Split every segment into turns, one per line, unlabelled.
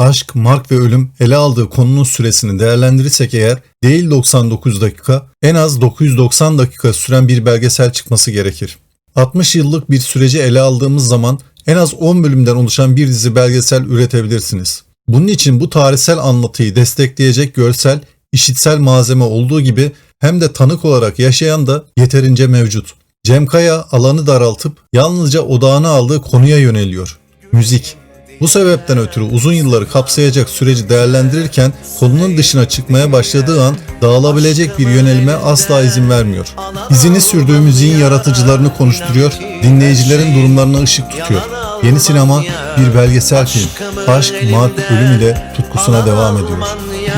aşk, mark ve ölüm ele aldığı konunun süresini değerlendirirsek eğer değil 99 dakika en az 990 dakika süren bir belgesel çıkması gerekir. 60 yıllık bir süreci ele aldığımız zaman en az 10 bölümden oluşan bir dizi belgesel üretebilirsiniz. Bunun için bu tarihsel anlatıyı destekleyecek görsel, işitsel malzeme olduğu gibi hem de tanık olarak yaşayan da yeterince mevcut. Cem Kaya alanı daraltıp yalnızca odağını aldığı konuya yöneliyor. Müzik. Bu sebepten ötürü uzun yılları kapsayacak süreci değerlendirirken konunun dışına çıkmaya başladığı an dağılabilecek bir yönelime asla izin vermiyor. İzini sürdüğü müziğin yaratıcılarını konuşturuyor, dinleyicilerin durumlarına ışık tutuyor. Yeni sinema bir belgesel film. Aşk, mark, ölüm ile tutkusuna devam ediyor.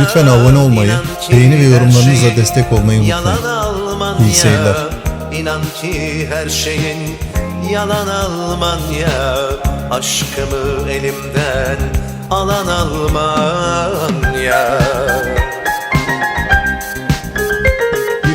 Lütfen abone olmayı, beğeni ve yorumlarınızla destek olmayı unutmayın. İyi seyirler.
İnan ki her şeyin yalan Almanya Aşkımı elimden alan Almanya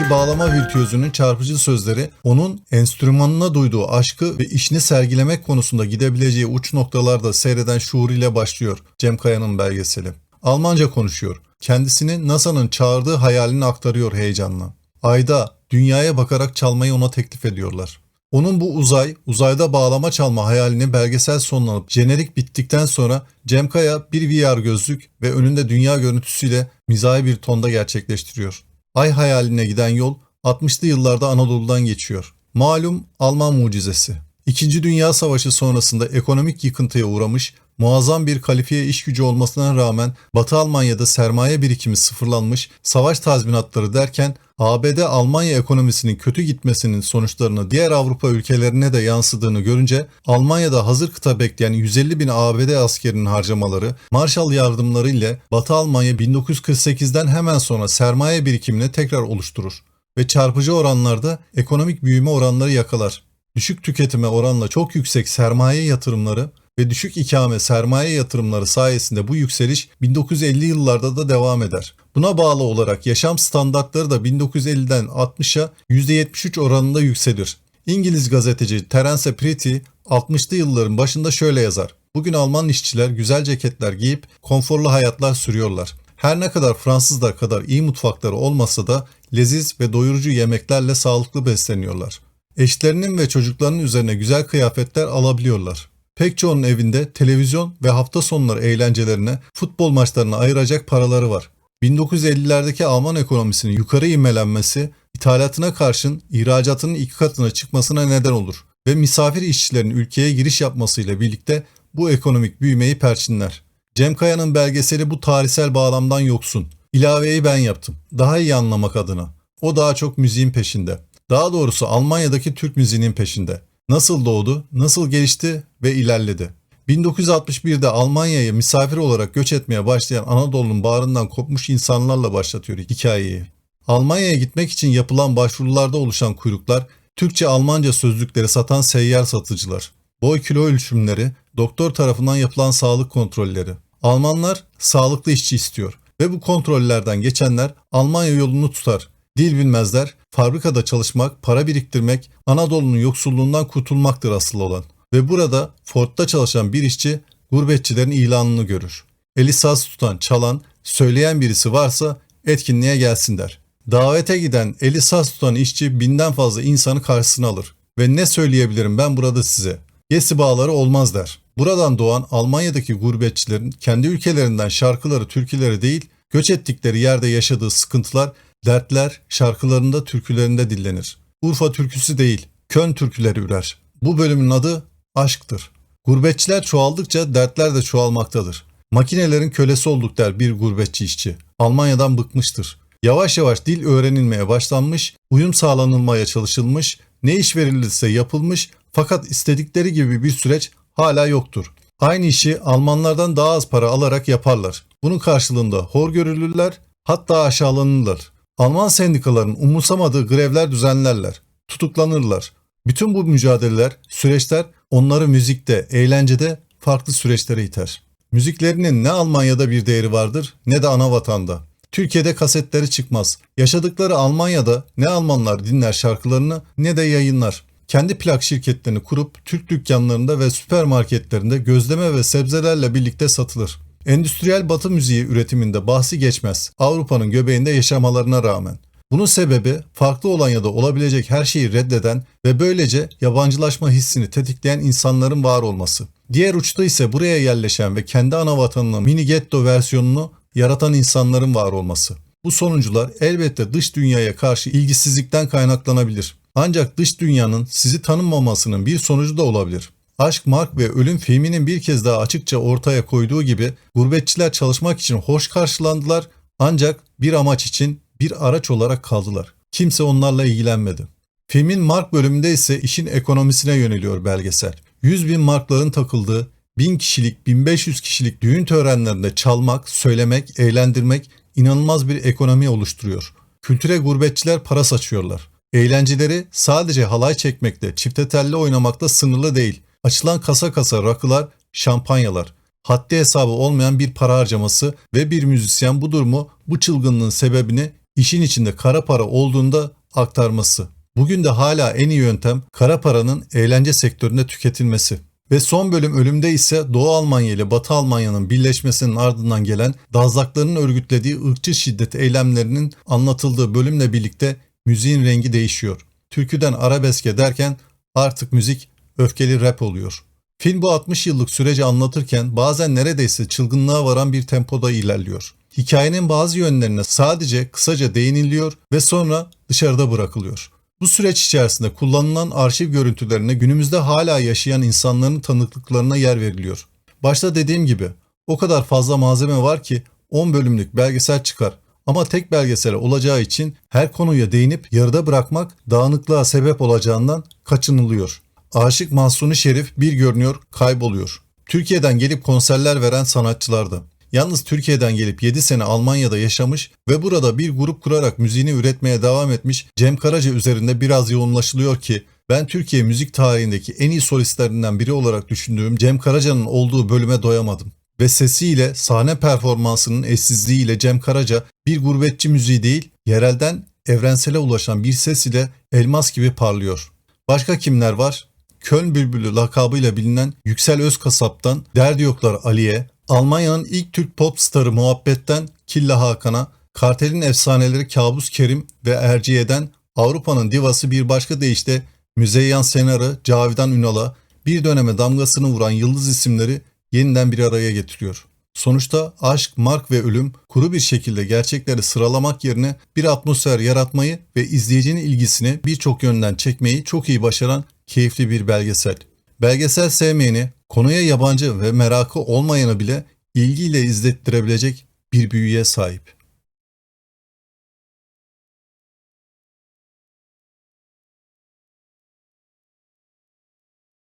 bağlama virtüözünün çarpıcı sözleri onun enstrümanına duyduğu aşkı ve işini sergilemek konusunda gidebileceği uç noktalarda seyreden şuur ile başlıyor Cem Kaya'nın belgeseli. Almanca konuşuyor. Kendisini NASA'nın çağırdığı hayalini aktarıyor heyecanla. Ayda dünyaya bakarak çalmayı ona teklif ediyorlar. Onun bu uzay, uzayda bağlama çalma hayalini belgesel sonlanıp jenerik bittikten sonra Cem Kaya bir VR gözlük ve önünde dünya görüntüsüyle mizahi bir tonda gerçekleştiriyor. Ay hayaline giden yol 60'lı yıllarda Anadolu'dan geçiyor. Malum Alman mucizesi. İkinci Dünya Savaşı sonrasında ekonomik yıkıntıya uğramış, muazzam bir kalifiye iş gücü olmasına rağmen Batı Almanya'da sermaye birikimi sıfırlanmış, savaş tazminatları derken ABD Almanya ekonomisinin kötü gitmesinin sonuçlarını diğer Avrupa ülkelerine de yansıdığını görünce Almanya'da hazır kıta bekleyen 150 bin ABD askerinin harcamaları, Marshall yardımları ile Batı Almanya 1948'den hemen sonra sermaye birikimini tekrar oluşturur ve çarpıcı oranlarda ekonomik büyüme oranları yakalar. Düşük tüketime oranla çok yüksek sermaye yatırımları ve düşük ikame sermaye yatırımları sayesinde bu yükseliş 1950 yıllarda da devam eder. Buna bağlı olarak yaşam standartları da 1950'den 60'a %73 oranında yükselir. İngiliz gazeteci Terence Pretty 60'lı yılların başında şöyle yazar. Bugün Alman işçiler güzel ceketler giyip konforlu hayatlar sürüyorlar. Her ne kadar Fransızlar kadar iyi mutfakları olmasa da leziz ve doyurucu yemeklerle sağlıklı besleniyorlar. Eşlerinin ve çocuklarının üzerine güzel kıyafetler alabiliyorlar. Pek çoğunun evinde televizyon ve hafta sonları eğlencelerine, futbol maçlarına ayıracak paraları var. 1950'lerdeki Alman ekonomisinin yukarı ivmelenmesi, ithalatına karşın ihracatının iki katına çıkmasına neden olur ve misafir işçilerin ülkeye giriş yapmasıyla birlikte bu ekonomik büyümeyi perçinler. Cem Kaya'nın belgeseli bu tarihsel bağlamdan yoksun. İlaveyi ben yaptım. Daha iyi anlamak adına. O daha çok müziğin peşinde. Daha doğrusu Almanya'daki Türk müziğinin peşinde. Nasıl doğdu, nasıl gelişti ve ilerledi. 1961'de Almanya'ya misafir olarak göç etmeye başlayan Anadolu'nun bağrından kopmuş insanlarla başlatıyor hikayeyi. Almanya'ya gitmek için yapılan başvurularda oluşan kuyruklar, Türkçe-Almanca sözlükleri satan seyyar satıcılar, boy kilo ölçümleri, doktor tarafından yapılan sağlık kontrolleri. Almanlar sağlıklı işçi istiyor ve bu kontrollerden geçenler Almanya yolunu tutar. Dil bilmezler, fabrikada çalışmak, para biriktirmek, Anadolu'nun yoksulluğundan kurtulmaktır asıl olan. Ve burada Ford'da çalışan bir işçi gurbetçilerin ilanını görür. Eli saz tutan, çalan, söyleyen birisi varsa etkinliğe gelsin der. Davete giden eli saz tutan işçi binden fazla insanı karşısına alır. Ve ne söyleyebilirim ben burada size? Yesi bağları olmaz der. Buradan doğan Almanya'daki gurbetçilerin kendi ülkelerinden şarkıları, türküleri değil, göç ettikleri yerde yaşadığı sıkıntılar, dertler şarkılarında, türkülerinde dillenir. Urfa türküsü değil, Kön türküleri ürer. Bu bölümün adı aşktır. Gurbetçiler çoğaldıkça dertler de çoğalmaktadır. Makinelerin kölesi olduk der bir gurbetçi işçi. Almanya'dan bıkmıştır. Yavaş yavaş dil öğrenilmeye başlanmış, uyum sağlanılmaya çalışılmış, ne iş verilirse yapılmış fakat istedikleri gibi bir süreç hala yoktur. Aynı işi Almanlardan daha az para alarak yaparlar. Bunun karşılığında hor görülürler, hatta aşağılanırlar. Alman sendikaların umursamadığı grevler düzenlerler, tutuklanırlar. Bütün bu mücadeleler, süreçler onları müzikte, eğlencede farklı süreçlere iter. Müziklerinin ne Almanya'da bir değeri vardır ne de ana vatanda. Türkiye'de kasetleri çıkmaz. Yaşadıkları Almanya'da ne Almanlar dinler şarkılarını ne de yayınlar. Kendi plak şirketlerini kurup Türk dükkanlarında ve süpermarketlerinde gözleme ve sebzelerle birlikte satılır. Endüstriyel batı müziği üretiminde bahsi geçmez. Avrupa'nın göbeğinde yaşamalarına rağmen. Bunun sebebi farklı olan ya da olabilecek her şeyi reddeden ve böylece yabancılaşma hissini tetikleyen insanların var olması. Diğer uçta ise buraya yerleşen ve kendi ana vatanının mini getto versiyonunu yaratan insanların var olması. Bu sonuncular elbette dış dünyaya karşı ilgisizlikten kaynaklanabilir. Ancak dış dünyanın sizi tanımamasının bir sonucu da olabilir. Aşk, Mark ve Ölüm filminin bir kez daha açıkça ortaya koyduğu gibi gurbetçiler çalışmak için hoş karşılandılar ancak bir amaç için bir araç olarak kaldılar. Kimse onlarla ilgilenmedi. Filmin Mark bölümünde ise işin ekonomisine yöneliyor belgesel. 100 bin markların takıldığı 1000 kişilik 1500 kişilik düğün törenlerinde çalmak, söylemek, eğlendirmek inanılmaz bir ekonomi oluşturuyor. Kültüre gurbetçiler para saçıyorlar. Eğlenceleri sadece halay çekmekte, çifte telli oynamakta sınırlı değil. Açılan kasa kasa rakılar, şampanyalar. Haddi hesabı olmayan bir para harcaması ve bir müzisyen bu durumu, bu çılgınlığın sebebini işin içinde kara para olduğunda aktarması. Bugün de hala en iyi yöntem kara paranın eğlence sektöründe tüketilmesi. Ve son bölüm ölümde ise Doğu Almanya ile Batı Almanya'nın birleşmesinin ardından gelen Dazlakların örgütlediği ırkçı şiddet eylemlerinin anlatıldığı bölümle birlikte müziğin rengi değişiyor. Türküden arabeske derken artık müzik öfkeli rap oluyor. Film bu 60 yıllık süreci anlatırken bazen neredeyse çılgınlığa varan bir tempoda ilerliyor. Hikayenin bazı yönlerine sadece kısaca değiniliyor ve sonra dışarıda bırakılıyor. Bu süreç içerisinde kullanılan arşiv görüntülerine günümüzde hala yaşayan insanların tanıklıklarına yer veriliyor. Başta dediğim gibi o kadar fazla malzeme var ki 10 bölümlük belgesel çıkar. Ama tek belgesel olacağı için her konuya değinip yarıda bırakmak dağınıklığa sebep olacağından kaçınılıyor. Aşık Mahsuni Şerif bir görünüyor kayboluyor. Türkiye'den gelip konserler veren sanatçılardı. Yalnız Türkiye'den gelip 7 sene Almanya'da yaşamış ve burada bir grup kurarak müziğini üretmeye devam etmiş Cem Karaca üzerinde biraz yoğunlaşılıyor ki ben Türkiye müzik tarihindeki en iyi solistlerinden biri olarak düşündüğüm Cem Karaca'nın olduğu bölüme doyamadım. Ve sesiyle, sahne performansının eşsizliğiyle Cem Karaca bir gurbetçi müziği değil, yerelden evrensele ulaşan bir ses ile elmas gibi parlıyor. Başka kimler var? Köln Bülbülü lakabıyla bilinen Yüksel Özkasap'tan Derdi Yoklar Ali'ye, Almanya'nın ilk Türk pop starı Muhabbet'ten Killa Hakan'a, Kartel'in efsaneleri Kabus Kerim ve Erciye'den Avrupa'nın divası bir başka deyişle Müzeyyen Senar'ı Cavidan Ünal'a bir döneme damgasını vuran yıldız isimleri yeniden bir araya getiriyor. Sonuçta aşk, mark ve ölüm kuru bir şekilde gerçekleri sıralamak yerine bir atmosfer yaratmayı ve izleyicinin ilgisini birçok yönden çekmeyi çok iyi başaran keyifli bir belgesel. Belgesel sevmeyeni, konuya yabancı ve merakı olmayanı bile ilgiyle izlettirebilecek bir büyüye sahip.